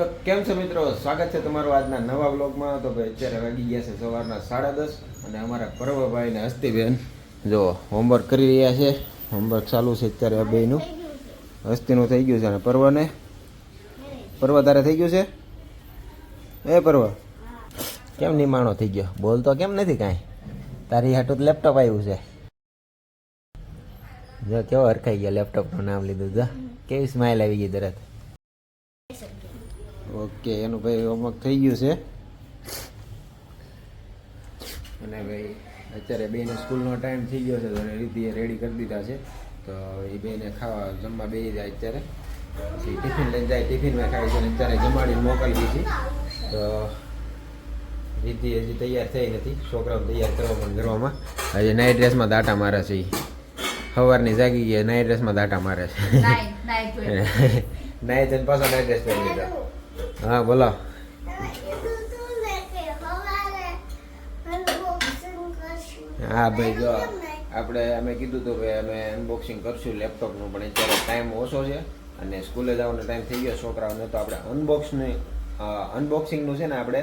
તો કેમ છો મિત્રો? સ્વાગત છે તમારું આજના નવા બ્લોગમાં તો ભાઈ અત્યારે વાગી ગયા છે સવારના સાડા દસ અને અમારા પર્વભાઈ ને હસ્તીબેન જો હોમવર્ક કરી રહ્યા છે. હોમવર્ક ચાલુ છે અત્યારે આ બેનું હસ્તીનું થઈ ગયું છે અને પર્વને? પર્વ તારે થઈ ગયું છે? એ પર્વ. કેમ નિમાણો થઈ ગયો? બોલતો કેમ નથી કાંઈ? તારી હાટું લેપટોપ આવ્યું છે. જો કેવો હરખાઈ ગયો લેપટોપનું નામ લીધું જો કેવી સ્માઇલ આવી ગઈ તરત. ઓકે એનું ભાઈ હોમવર્ક થઈ ગયું છે. અને ભાઈ અત્યારે બેને સ્કૂલનો ટાઈમ થઈ ગયો છે તો રીતિએ રેડી કરી દીધા છે. તો એ બેને ખાવા જમવા બેસી જાય અત્યારે. પછી ટિફિન લઈને જાય ટિફિનમાં ખાઈ છે અત્યારે જમાડીને મોકલી છે. તો રીતિ હજી તૈયાર થઈ નથી છોકરાઓ તૈયાર કરવા પણ કરવામાં હજી નાઇટ ડ્રેસમાં દાટા મારે છે સવારની જાગી ગયા નાઇટ ડ્રેસમાં દાટા મારે છે. નાઇટ અને પાછો નાઇટ ડ્રેસ પહેરી લીધો. હા, બોલો. હા, ભાઈ, જો આપણે અમે કીધું હતું કે અમે અનબોક્સિંગ કરશું લેપટોપનું પણ અત્યારે ટાઈમ ઓછો છે અને સ્કૂલે જવાનો ટાઈમ થઈ ગયો છોકરાઓને, તો આપણે અનબોક્સની અનબોક્સિંગનું છે ને આપણે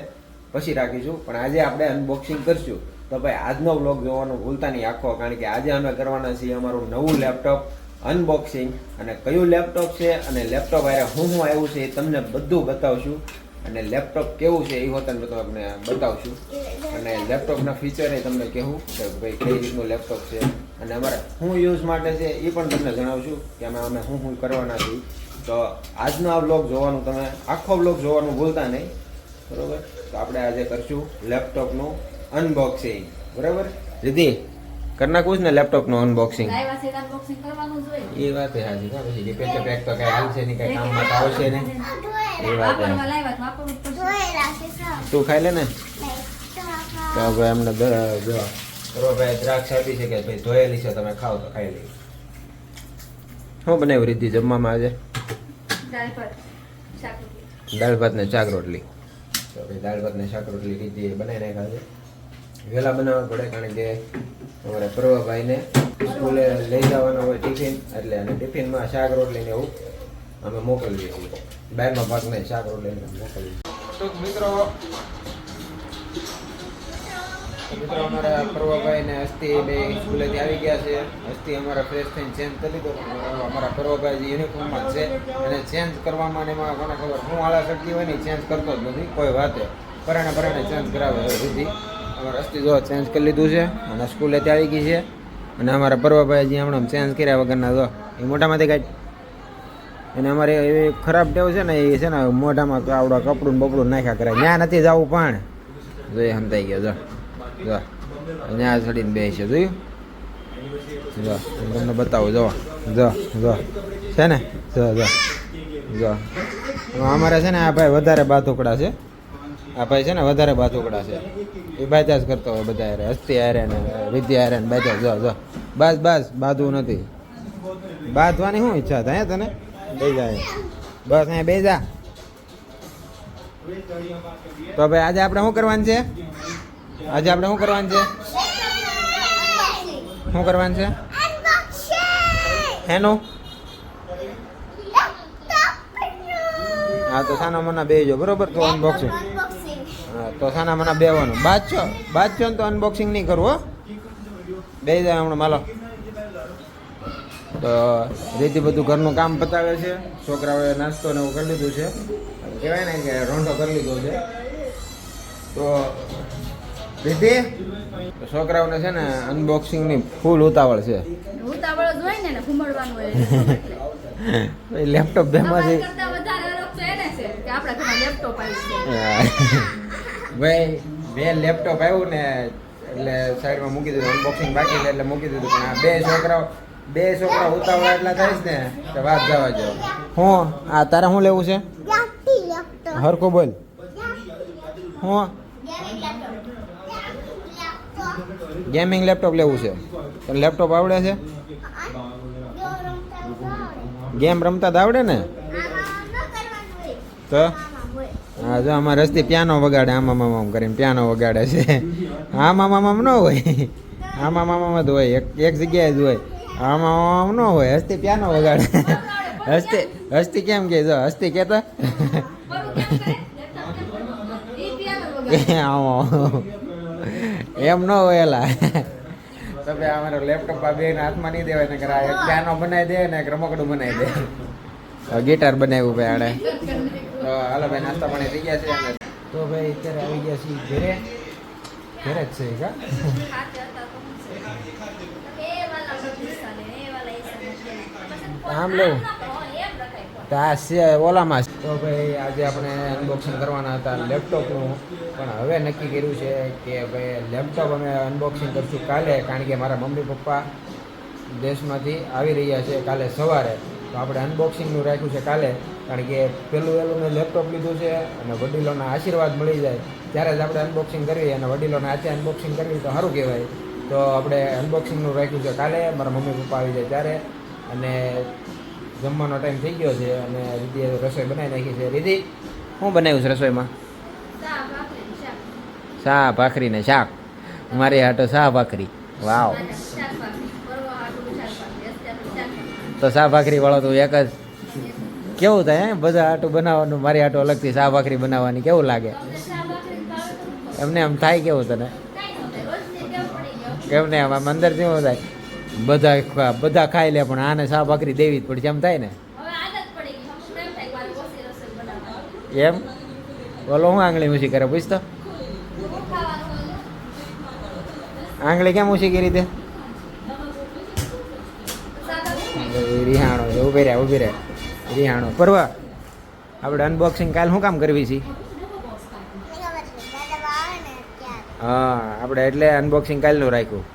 પછી રાખીશું. પણ આજે આપણે અનબોક્સિંગ કરશું. તો ભાઈ, આજનો વ્લોગ જોવાનું ભૂલતા નહીં આખો, કારણ કે આજે અમે કરવાના છીએ અમારું નવું લેપટોપ અનબોક્સિંગ અને કયું લેપટોપ છે અને લેપટોપ આરે હું હું આવ્યું છે એ તમને બધું બતાવશું. અને લેપટોપ કેવું છે એ હોતન તમને બતાવશું. અને લેપટોપના ફીચર એ તમને કહેવું કે ભાઈ કઈ રીતનું લેપટોપ છે અને અમારે શું યુઝ માટે છે એ પણ તમને જણાવશું કે અમે અમે શું શું કરવાના છીએ. તો આજનો આ બ્લોગ જોવાનું તમે આખો બ્લોગ જોવાનું ભૂલતા નહીં. બરોબર? તો આપણે આજે કરશું લેપટોપનું અનબોક્સિંગ બરાબર? દીદી કરી નાખવું છે ને લેપટોપનું અનબોક્સિંગ લાવ્યા છે તો unboxing કરવાનું જ હોય. ને. એ વાત એ હાજી હા પછી પેચ પેક તો કઈ હાલશે નહીં કઈ કામમાં તો આવશે નહીં. એ વાત એ. વાપરવા લાવ્યા તો વાપરવું જ પડશે. તું. ખાઈ લે ને? તો હવે એમને જો ભાઈ દ્રાક્ષ આપી છે કે ભાઈ ધોયેલી છે તમે ખાઓ તો ખાઈ લઈ શું બનાવ્યું રીતિ જમવામાં આજે? દાળ ભાત, શાક રોટલી. દાળ ભાત ને શાક રોટલી. તો ભાઈ દાળ ભાત ને શાક રોટલી રીતિ બનાવી નાખ્યા છે વહેલા બનાવવા પડે કારણ કે અમારા પ્રવાભાઈને સ્કૂલે લઈ જવાના હોય ટિફિન એટલે અને ટિફિનમાં શાક રોટલી ને એવું અમે મોકલીએ છીએ. બહારમાં ભાગ નહીં શાક રોટલી ને મોકલીએ તો મિત્રો મિત્રો અમારા પ્રવાભાઈ ને અસ્થિ બે સ્કૂલેથી આવી ગયા છે. અસ્થિ અમારા ફ્રેશ થઈને ચેન્જ કરી દીધો. અમારા પ્રવાભાઈ જે યુનિફોર્મમાં છે. એને ચેન્જ કરવામાં ને એમાં કોને ખબર હું આળા શક્તિ હોય ને ચેન્જ કરતો જ નથી કોઈ વાતે. પરાણે પરાણે ચેન્જ કરાવે હવે સુધી અમારા જો ચેન્જ કરી લીધું છે અને સ્કૂલે આવી ગઈ છે. અને અમારા પર્વભાઈ જે હમણાં ચેન્જ કર્યા વગરના જો. એ મોટામાંથી કાંઈ અને અમારે એવી ખરાબ ટેવ છે ને એ છે ને મોઢામાં આવડા કપડું બપડું નાખ્યા કરે. ત્યાં નથી જવું પણ. જો એ સમજાઈ ગયો, જો. જો. ત્યાં ચડીને બે છે જોયું? જો, હું તમને બતાવું, જો. જો જો. છે ને? જો જો. જો. અમારે છે ને આ ભાઈ વધારે બાથુકડા છે. આ ભાઈ છે ને વધારે બાજુકડા છે. એ બાજા જ કરતો હોય બધા હારે, હસ્તી હારે ને, વિદ્યા હારે ને બાજા જો જો. બસ બસ, બાંધવું નથી. બાંધવાની શું ઈચ્છા થાય તને? બે જાય બસ, અહીંયા બે જા. તો ભાઈ, આજે આપણે શું કરવાનું છે? આજે આપણે શું કરવાનું છે? શું કરવાનું છે? હેનો? હા, તો સાના મના બે જો, બરોબર? તો અનબોક્સિંગ તો સાના મના બેવાનું. બાચો બાચો તો અનબોક્સિંગ નહીં કરવું બે જાય હમણાં માલો. તો રીતિ બધું ઘરનું કામ પતાવે છે છોકરાઓએ નાસ્તો ને એવું કરી લીધું છે. કહેવાય ને કે રોંઢો કરી લીધો છે. તો રીતિ છોકરાઓને છે ને અનબોક્સિંગની ફૂલ ઉતાવળ છે. ઉતાવળ હોય ને ઘૂમડવાનું હોય. લેપટોપ બેમાંથી તમારા વધારે અલગ તો એને છે કે આપણા ઘરમાં લેપટોપ આવી છે. ભાઈ બે લેપટોપ આવ્યું ને એટલે સાઈડમાં મૂકી દીધું અનબોક્સિંગ બાકી છે એટલે મૂકી દીધું. પણ આ બે છોકરાઓ બે છોકરા ઉતાવળા એટલા થાય છે ને તો વાત જવા જો હું આ તારે શું લેવું છે? હરખું બોલ. હું? ગેમિંગ લેપટોપ લેવું છે. લેપટોપ આવડે છે? ગેમ રમતા તો આવડે ને? તો? હા, જો અમારે રસ્તે પિયાનો વગાડે, આમાં મામા કરીને પિયાનો વગાડે છે. આમાં મામા ન હોય. આમાં મામા જ હોય. એક એક જગ્યાએ જ હોય. આમાં મામા ન હોય. હસ્તી પિયાનો વગાડે. હસ્તી હસ્તી કેમ કે જો, હસ્તી કહેતા એમ ન હોય એલા. તો ભાઈ અમારો લેપટોપ આ બેન હાથમાં નહીં દેવાય ને આ એક પિયાનો બનાવી દે, ને એક રમકડું બનાવી દે. ગિટાર બનાવ્યું ભાઈ આણે. તો હાલો ભાઈ નાસ્તા પાણી થઈ ગયા છે તો ભાઈ, અત્યારે આવી ગયા છીએ ઘરે. ઘરે જ છે, કા? આમ લેવું આ છે ઓલામાં. તો ભાઈ, આજે આપણે અનબોક્સિંગ કરવાના હતા લેપટોપનું. પણ હવે નક્કી કર્યું છે કે ભાઈ, લેપટોપ અમે અનબોક્સિંગ કરશું કાલે, કારણ કે મારા મમ્મી પપ્પા દેશમાંથી આવી રહ્યા છે કાલે સવારે. તો આપણે અનબોક્સિંગનું રાખ્યું છે કાલે. કારણ કે પેલું વહેલું મેં લેપટોપ લીધું છે અને વડીલોના આશીર્વાદ મળી જાય ત્યારે જ આપણે અનબોક્સિંગ કરવી અને વડીલોના હાથે અનબોક્સિંગ કરવી તો સારું કહેવાય. તો આપણે અનબોક્સિંગનું રાખ્યું છે કાલે મારા મમ્મી પપ્પા આવી જાય ત્યારે. અને જમવાનો ટાઈમ થઈ ગયો છે અને રીધિએ રસોઈ બનાવી નાખી છે. રીધિ શું બનાવ્યું છે રસોઈમાં? શાહ ભાખરી ને શાક. મારી હાટો શાહ ભાખરી. વાવ. તો શાહ ભાખરી વાળો તું એક જ કેવું થાય બધા આટું બનાવવાનું મારી આટો અલગથી શાહ ભાખરી બનાવવાની કેવું લાગે? એમને એમ થાય કેવું તને? કેમ ને આમ અંદર કેવું થાય. બધા બધા ખાઈ લે પણ આને શાહ ભાખરી દેવી જ પડશે એમ થાય ને? એમ? બોલો હું આંગળી ઊંચી કરે પૂછતો આંગળી કેમ ઊંચી કરી દે? રિહાણો ઊભી રહ્યા ઊભી રહે. રિહાણો પરવા આપણે અનબોક્સિંગ કાલ શું કામ કરવી છે? હા, આપણે એટલે અનબોક્સિંગ કાલનું રાખ્યું.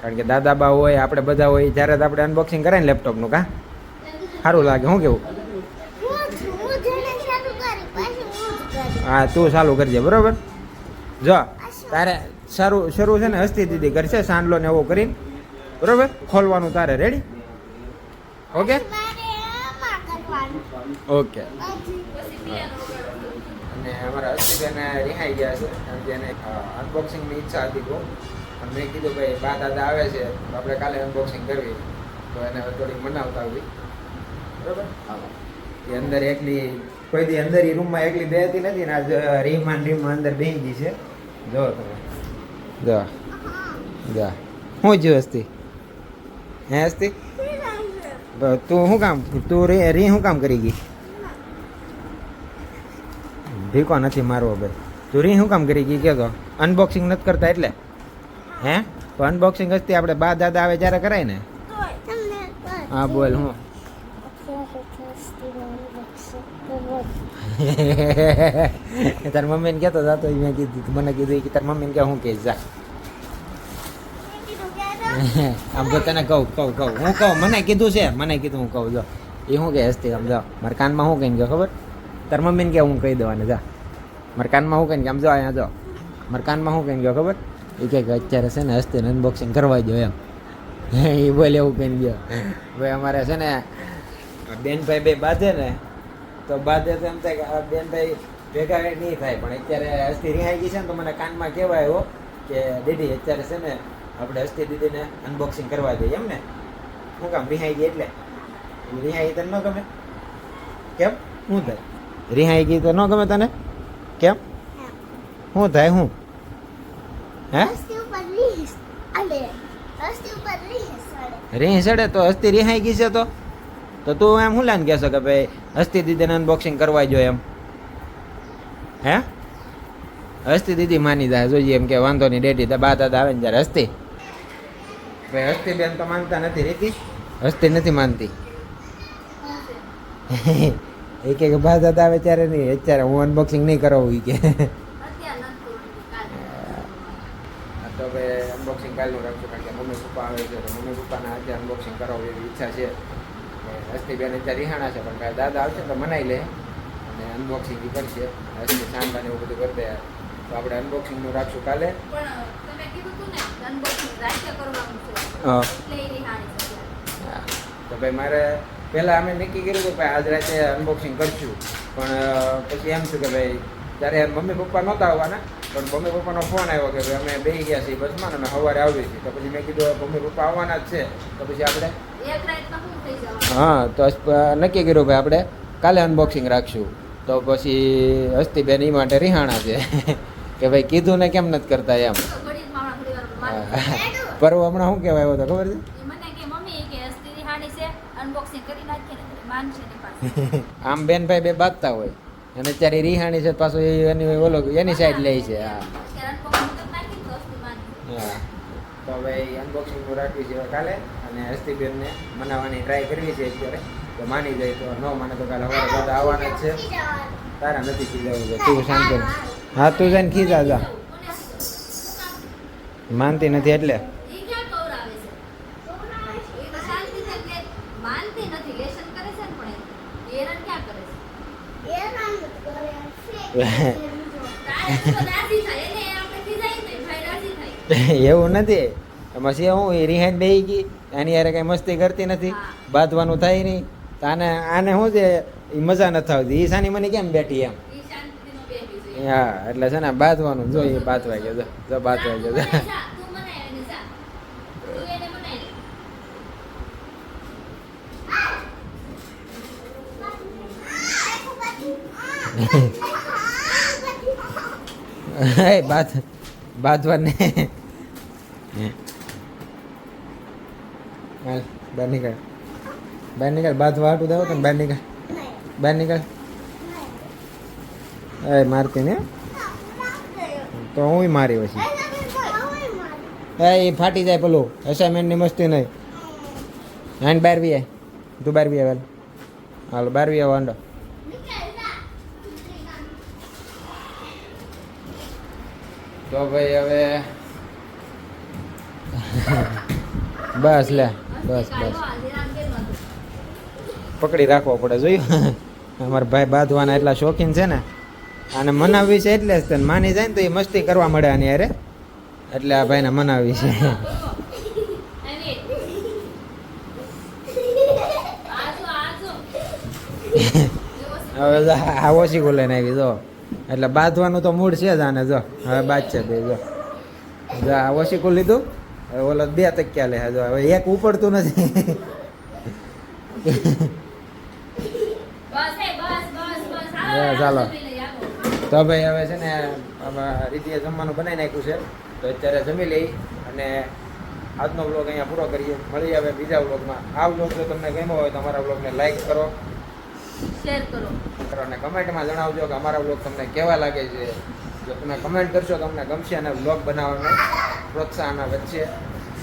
કારણ કે દાદા બા હોય, આપણે બધા હોય, ત્યારે આપણે અનબોક્સિંગ કરે ને લેપટોપનું કા? સારું લાગે, શું કેવું? હા, તું ચાલુ કરજે, બરોબર? જો, તારે સારું શરૂ છે ને હસ્તી દીદી કરશે સાંડલો ને એવો કરીને. બરોબર? ખોલવાનું તારે રેડી ઓકે? ઓકે. અને અમારા હસ્તીબેન રિહાઈ ગયા છે. કારણ કે અનબોક્સિંગની ઈચ્છા હતી બહુ. પણ મેં કીધું, ભાઈ, બા દાદા આવે છે આપણે કાલે અનબોક્સિંગ કરવી. તો એને થોડીક મનાવતા આવી બરાબર? એ અંદર એકલી કોઈ દી અંદર એ રૂમમાં એકલી બેહતી નથી ને આજ રીમાન રીમમાં અંદર બેહી ગઈ છે. જો તમે. જા. જા. હું જ હસ્તી. હે હસ્તી? બ- તું શું કામ? તું રી રી શું કામ કરી ગઈ? ભીકો નથી મારવો ભાઈ. તું રી શું કામ કરી ગઈ કહેતો અનબોક્સિંગ નથી કરતા એટલે? હે? તો અનબોક્સિંગ હસ્તી આપણે બા દાદા આવે જ્યારે કરાય ને? હા બોલ હું? તાર મમ્મીને કહેતો હતો મેં કીધું મને કીધું કે તાર મમ્મીને કે હું કે જા. આમ તો તને કહું કહું કહું. હું કહું, મને કીધું છે, મને કીધું, હું કહું, જો. એ શું કે હસ્તી, આમ જો મારા કાનમાં શું કહીને ગયો ખબર? તાર મમ્મીને કે હું કહી દેવાને, જા. મારા કાનમાં શું કહીને આમ જો, અહીંયા જો. મારા કાનમાં શું કહીને ગયો ખબર? એ કહે કે અત્યારે છે ને હસ્તી અનબોક્સિંગ કરવા જો એમ. એ બોલે એવું કહીને ગયો. ભાઈ અમારે છે ને, બેનભાઈ બે બાંધે ને, તો બાંધે તો એમ થાય કે આ બેનભાઈ ભેગા નહીં થાય. પણ અત્યારે હસ્તી રિહાઈ ગઈ છે ને, તો મને કાનમાં કહેવાય એવો કે, દીદી, અત્યારે છે ને આપણે હસ્તી દીદીને અનબોક્સિંગ કરવા દઈએ એમ ને? શું કામ રિહાઈ ગઈ એટલે? રિહાઈ તને ન ગમે? કેમ? શું થાય? રિહાઈ ગઈ તો ન ગમે તને? કેમ? શું થાય? શું હે? રીહ સડે તો હસ્તી રિહાઈ ગઈ છે તો? તો તું એમ શું લાઈને કહેશો કે ભાઈ હસ્તી દીદીને અનબોક્સિંગ કરવા જોઈએ એમ. હે? હસ્તી દીદી માની જાય જોઈએ એમ કે વાંધો નહીં ડેડી તો બા દાદા આવે ને જ્યારે હસ્તી. ભાઈ હસ્તી બેન તો માનતા નથી, રીતિ? હસ્તી નથી માનતી. એ કે બા દાદા આવે ત્યારે નહીં, અત્યારે હું અનબોક્સિંગ નહીં કરાવું કે. તો હવે અનબોક્સિંગ કાલનું રાખશું, કારણ કે મમ્મી પપ્પા આવે છે, તો મમ્મી પપ્પાના આજે અનબોક્સિંગ કરાવવું એવી ઈચ્છા છે. હસ્તી બેન અત્યારે રિહાણા છે, પણ કાંઈ દાદા આવશે તો મનાઈ લે. અને અનબોક્સિંગ કરશે. હસ્તી સાંભળા ને એવું બધું કરી તો આપણે અનબોક્સિંગનું રાખશું કાલે. હા. તો ભાઈ મારે પહેલાં અમે નક્કી કર્યું હતું કે ભાઈ આજ રાતે અનબોક્સિંગ કરશું. પણ પછી એમ થયું કે ભાઈ ત્યારે મમ્મી પપ્પા નહોતા આવવાના પણ મમ્મી પપ્પાનો ફોન આવ્યો કે ભાઈ અમે બે ગયા છીએ બસમાં ને અમે સવારે આવીએ છીએ. તો પછી મેં કીધું મમ્મી પપ્પા આવવાના જ છે. તો પછી આપણે હા તો નક્કી કર્યું ભાઈ આપણે કાલે અનબોક્સિંગ રાખશું. તો પછી હસ્તીબેન એ માટે રિહાણા છે. કે ભાઈ કીધું ને કેમ નથી કરતા એમ. પરવ હમણાં શું કહેવાય આવ્યો તો ખબર છે? ઈ મને કે મમ્મી કે અસ્તીરી હાડી છે અનબોક્સિંગ કરી નાખીએ ને માનશે ને પાછી. આમ બેન ભાઈ બે બાંધતા હોય અને અત્યારે રિહાણી છે પાછો એ એની ઓલો એની સાઈડ લે છે હા. તો અસ્તી હા. તો હવે અનબોક્સિંગ રાખવી છે કાલે અને હસ્તીબેનને મનાવવાની ટ્રાય કરવી છે અત્યારે. તો માની જાય તો ન માને તો કાલે અમારે બધા આવવાના જ છે. તારા નથી ખીજાવું છે તું શાંત હા તું જઈને ખીજા જા. માનતી નથી એટલે ઈ ક્યાં કવરાવે છે એ તો શાંતિથી કે માનતી નથી લેશન કરે છે ને પણ એ હેરાન ક્યાં કરે છે તારે તો રાજી થાય એને આપણે ખીજાય ને ભાઈ રાજી થાય એવું નથી. એમાં છે હું એ રિહાઈન બેહી ગઈ. એની યારે કઈ મસ્તી કરતી નથી. બાંધવાનું થાય નહીં. તો આને આને શું છે? એ મજા નથી આવતી. સાની મને કેમ બેઠી એમ? હા એટલે છે ને બાંધવાનું. જો એ બાત ગયો જો. જો બાંધવા ગયો જો. જા, તું મનાય એને જા તું એને મનાય લે. એ બાંધ બાંધવાને હાલ, બહાર નીકળ. બહાર નીકળ બાંધવા હાટું દાવો તને, બહાર નીકળ. બહાર નીકળ. એ મારતી ને તો હું મારી પછી. એ ફાટી જાય પેલું. અસાઇનમેન્ટની મસ્તી નહીં. હાન બાર વી આય. તું બાર વી આવે હાલ બાર વી આવો, હાંડો. તો ભાઈ હવે બસ લે બસ બસ? પકડી રાખવો પડે જોયું અમારા ભાઈ બાંધવાના એટલા શોખીન છે ને અને મનાવવી છે એટલે જ તને માની જાય ને તો એ મસ્તી કરવા મળે આની અરે એટલે આ ભાઈને મનાવી છે. હવે આ ઓછી લઈને આવી જો એટલે બાંધવાનું તો મૂળ છે જ આને જો. હવે બાદ છે બે જો. જો આ ઓશીકું લીધું હવે ઓલો બે તક્યા લે. જો હવે એક ઉપડતું નથી. હાલો. તો ભાઈ હવે છે ને રીતે રીતિએ જમવાનું બનાવી નાખ્યું છે. તો અત્યારે જમી લઈ અને આજનો બ્લોગ અહીંયા પૂરો કરીએ. મળી આવે બીજા બ્લોગમાં આ બ્લોગ જો તમને ગમ્યો હોય તો અમારા બ્લોગને લાઈક કરો. શેર કરો. અને કમેન્ટમાં જણાવજો કે અમારા બ્લોગ તમને કેવા લાગે છે. જો તમે કમેન્ટ કરશો તો અમને ગમશે અને બ્લોગ બનાવવાનું પ્રોત્સાહન વધશે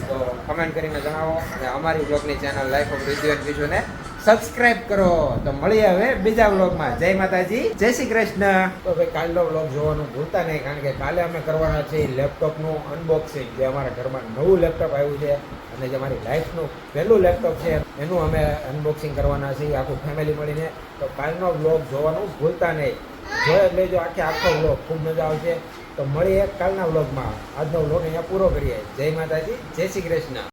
તો કમેન્ટ કરીને જણાવો અને અમારી બ્લોગની ચેનલ લાઈફ ઓફ રિદ્યુઅન વિશુને સબસ્ક્રાઇબ કરો. તો મળીએ હવે બીજા વ્લોગમાં. જય માતાજી. જય શ્રી કૃષ્ણ. તો ભાઈ, કાલનો વ્લોગ જોવાનું ભૂલતા નહીં, કારણ કે કાલે અમે કરવાના છે લેપટોપનું અનબોક્સિંગ જે અમારા ઘરમાં નવું લેપટોપ આવ્યું છે અને જે મારી લાઈફનું પહેલું લેપટોપ છે, એનું અમે અનબોક્સિંગ કરવાના છીએ, આખું ફેમિલી મળીને. તો કાલનો બ્લોગ જોવાનું ભૂલતા નહીં. જોઈ જ આખે આખો બ્લોગ ખૂબ મજા આવશે. તો મળીએ કાલના બ્લોગમાં આજનો બ્લોગ અહીંયા પૂરો કરીએ. જય માતાજી. જય શ્રી કૃષ્ણ.